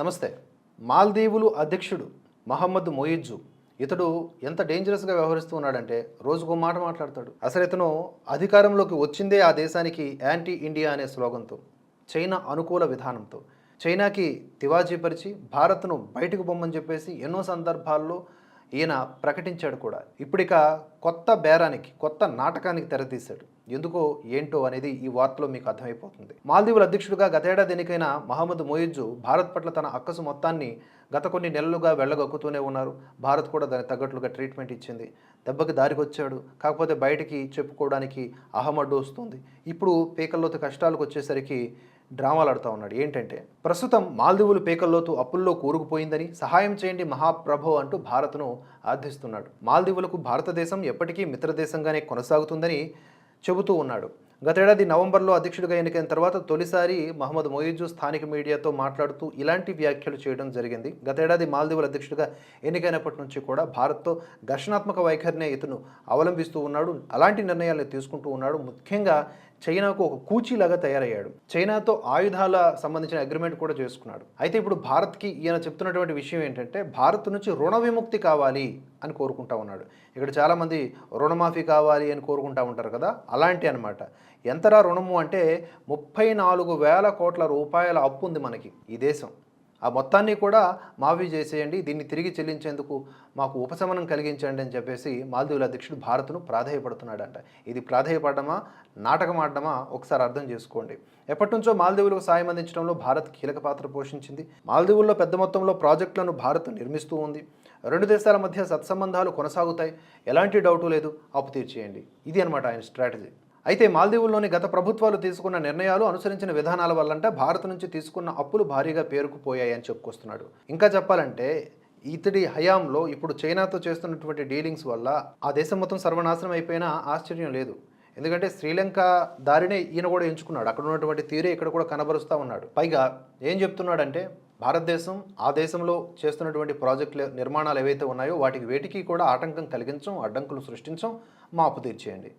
నమస్తే. మాల్దీవులు అధ్యక్షుడు మహమ్మద్ మొయిజ్జు ఇతడు ఎంత డేంజరస్గా వ్యవహరిస్తూ ఉన్నాడంటే రోజుకో మాట మాట్లాడతాడు. అసలు ఇతను అధికారంలోకి వచ్చిందే ఆ దేశానికి యాంటీ ఇండియా అనే స్లోగన్తో చైనా అనుకూల విధానంతో. చైనాకి తివాజీ పరిచి భారత్ను బయటకు బొమ్మని చెప్పేసి ఎన్నో సందర్భాల్లో ఈయన ప్రకటించాడు కూడా. ఇప్పుడిక కొత్త బేరానికి కొత్త నాటకానికి తెరతీశాడు. ఎందుకో ఏంటో అనేది ఈ వార్తలో మీకు అర్థమైపోతుంది. మాల్దీవుల అధ్యక్షుడిగా గతేడాది ఎన్నికైన మహమ్మద్ మొయిజ్జు భారత్ పట్ల తన అక్కసు మొత్తాన్ని గత కొన్ని నెలలుగా వెళ్ళగక్కుతూనే ఉన్నారు. భారత్ కూడా దానికి తగ్గట్లుగా ట్రీట్మెంట్ ఇచ్చింది. దెబ్బకి దారికొచ్చాడు. కాకపోతే బయటికి చెప్పుకోవడానికి అహమడ్డు వస్తుంది. ఇప్పుడు పీకల్లోతో కష్టాలకు వచ్చేసరికి డ్రామాలు ఆడుతూ ఉన్నాడు. ఏంటంటే ప్రస్తుతం మాల్దీవులు పేకల్లోతు అప్పుల్లో కూరుకుపోయిందని సహాయం చేయండి మహాప్రభో అంటూ భారత్ను ఆర్థిస్తున్నాడు మాల్దీవులకు భారతదేశం ఎప్పటికీ మిత్రదేశంగానే కొనసాగుతుందని చెబుతూ ఉన్నాడు. గతేడాది నవంబర్లో అధ్యక్షుడిగా ఎన్నికైన తర్వాత తొలిసారి మహమ్మద్ మొయిజు స్థానిక మీడియాతో మాట్లాడుతూ ఇలాంటి వ్యాఖ్యలు చేయడం జరిగింది. గతేడాది మాల్దీవుల అధ్యక్షుడిగా ఎన్నికైనప్పటి నుంచి కూడా భారత్తో ఘర్షణాత్మక వైఖరినే ఇతను అవలంబిస్తూ ఉన్నాడు. అలాంటి నిర్ణయాలు తీసుకుంటూ ఉన్నాడు. ముఖ్యంగా చైనాకు ఒక కూచీలాగా తయారయ్యాడు. చైనాతో ఆయుధాల సంబంధించిన అగ్రిమెంట్ కూడా చేసుకున్నాడు. అయితే ఇప్పుడు భారత్కి ఈయన చెప్తున్నటువంటి విషయం ఏంటంటే భారత్ నుంచి రుణ విముక్తి కావాలి. అని కోరుకుంటా ఉన్నాడు. ఇక్కడ చాలామంది రుణమాఫీ కావాలి అని కోరుకుంటా ఉంటారు కదా? అలాంటి అనమాట ఎంతరా రుణము అంటే ముప్పై నాలుగు వేల కోట్ల రూపాయల అప్పు ఉంది మనకి ఈ దేశం. ఆ మొత్తాన్ని కూడా మాఫీ చేసేయండి. దీన్ని తిరిగి చెల్లించేందుకు మాకు ఉపశమనం కలిగించండి అని చెప్పేసి మాల్దీవుల అధ్యక్షుడు భారత్ను ప్రాధేయపడుతున్నాడంట. ఇది ప్రాధేయపడమా నాటకం ఆడమా ఒకసారి అర్థం చేసుకోండి. ఎప్పటి నుంచో మాల్దీవులకు సాయం అందించడంలో భారత్ కీలక పాత్ర పోషించింది. మాల్దీవుల్లో పెద్ద మొత్తంలో ప్రాజెక్టులను భారత్ నిర్మిస్తూ ఉంది. రెండు దేశాల మధ్య సత్సంబంధాలు కొనసాగుతాయి. ఎలాంటి డౌటు లేదు. అప్పు తీర్చేయండి. ఇది అనమాట ఆయన స్ట్రాటజీ. అయితే మాల్దీవుల్లోని గత ప్రభుత్వాలు తీసుకున్న నిర్ణయాలు అనుసరించిన విధానాల వల్లంటే భారత్ నుంచి తీసుకున్న అప్పులు భారీగా పేరుకుపోయాయని చెప్పుకొస్తున్నాడు. ఇంకా చెప్పాలంటే ఇతడి హయాంలో ఇప్పుడు చైనాతో చేస్తున్నటువంటి డీలింగ్స్ వల్ల ఆ దేశం మొత్తం సర్వనాశనం అయిపోయినా ఆశ్చర్యం లేదు. ఎందుకంటే శ్రీలంక దారినే ఈయన కూడా ఎంచుకున్నాడు. అక్కడ ఉన్నటువంటి తీరే ఇక్కడ కూడా కనబరుస్తూ ఉన్నాడు. పైగా ఏం చెప్తున్నాడంటే భారతదేశం ఆ దేశంలో చేస్తున్నటువంటి ప్రాజెక్టుల నిర్మాణాలు ఏవైతే ఉన్నాయో వాటికి వేటికి కూడా ఆటంకం కలిగించం అడ్డంకులు సృష్టించం మా అప్పు తీర్చేయండి.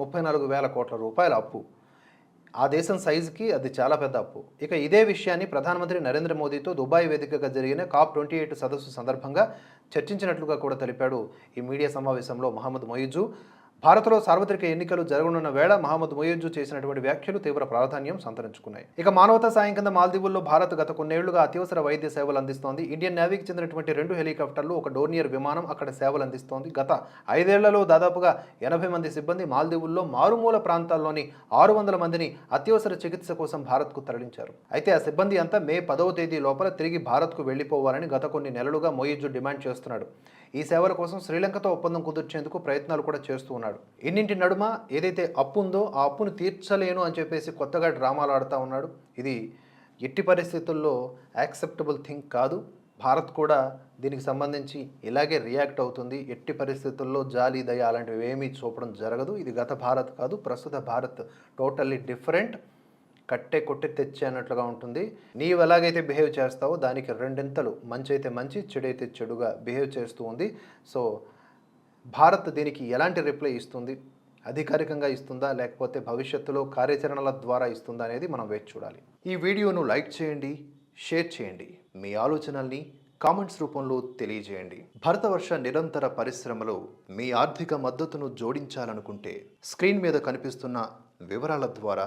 ముప్పై నాలుగు వేల కోట్ల రూపాయల అప్పు. ఆ దేశం సైజుకి అది చాలా పెద్ద అప్పు. ఇక ఇదే విషయాన్ని ప్రధానమంత్రి నరేంద్ర మోదీతో దుబాయ్ వేదికగా జరిగిన కాప్ ట్వంటీ ఎయిట్ సదస్సు సందర్భంగా చర్చించినట్లుగా కూడా తెలిపాడు ఈ మీడియా సమావేశంలో మహమ్మద్ మొయిజు. భారత్లో సార్వత్రిక ఎన్నికలు జరగనున్న వేళ మహమ్మద్ మొయిజు చేసినటువంటి వ్యాఖ్యలు తీవ్ర ప్రాధాన్యం సంతరించుకున్నాయి. ఇక మానవతా సాయం కింద మాల్దీవుల్లో భారత్ గత కొన్నేళ్ళుగా అత్యవసర వైద్య సేవలు అందిస్తోంది. ఇండియన్ నేవీకి చెందినటువంటి రెండు హెలికాప్టర్లు ఒక డోర్నియర్ విమానం అక్కడ సేవలు అందిస్తోంది. గత ఐదేళ్ళలో దాదాపుగా ఎనభై మంది సిబ్బంది మాల్దీవుల్లో మారుమూల ప్రాంతాల్లోని ఆరు వందల మందిని అత్యవసర చికిత్స కోసం భారత్కు తరలించారు. అయితే ఆ సిబ్బంది అంతా మే పదవ తేదీ లోపల తిరిగి భారత్కు వెళ్ళిపోవాలని గత కొన్ని నెలలుగా మొయిజు డిమాండ్ చేస్తున్నాడు. ఈ సేవల కోసం శ్రీలంకతో ఒప్పందం కుదుర్చేందుకు ప్రయత్నాలు కూడా చేస్తూ ఉన్నాడు. ఇన్నింటి నడుమ ఏదైతే అప్పు ఉందో ఆ అప్పును తీర్చలేను అని చెప్పేసి కొత్తగా డ్రామాలు ఆడుతూ ఉన్నాడు. ఇది ఎట్టి పరిస్థితుల్లో యాక్సెప్టబుల్ థింగ్ కాదు. భారత్ కూడా దీనికి సంబంధించి ఇలాగే రియాక్ట్ అవుతుంది. ఎట్టి పరిస్థితుల్లో జాలి దయ అలాంటివి ఏమీ చూపడం జరగదు. ఇది గత భారత్ కాదు. ప్రస్తుత భారత్ టోటల్లీ డిఫరెంట్. కట్టే కొట్టి తెచ్చే అన్నట్లుగా ఉంటుంది. నీవు ఎలాగైతే బిహేవ్ చేస్తావో దానికి రెండింతలు. మంచి అయితే మంచి చెడైతే చెడుగా బిహేవ్ చేస్తూ ఉంది. సో భారత్ దీనికి ఎలాంటి రిప్లై ఇస్తుంది? అధికారికంగా ఇస్తుందా? లేకపోతే భవిష్యత్తులో కార్యాచరణల ద్వారా ఇస్తుందా అనేది మనం వేచి చూడాలి. ఈ వీడియోను లైక్ చేయండి షేర్ చేయండి. మీ ఆలోచనల్ని కామెంట్స్ రూపంలో తెలియజేయండి. భరతవర్ష నిరంతర పరిశ్రమలో మీ ఆర్థిక మద్దతును జోడించాలనుకుంటే స్క్రీన్ మీద కనిపిస్తున్న వివరాల ద్వారా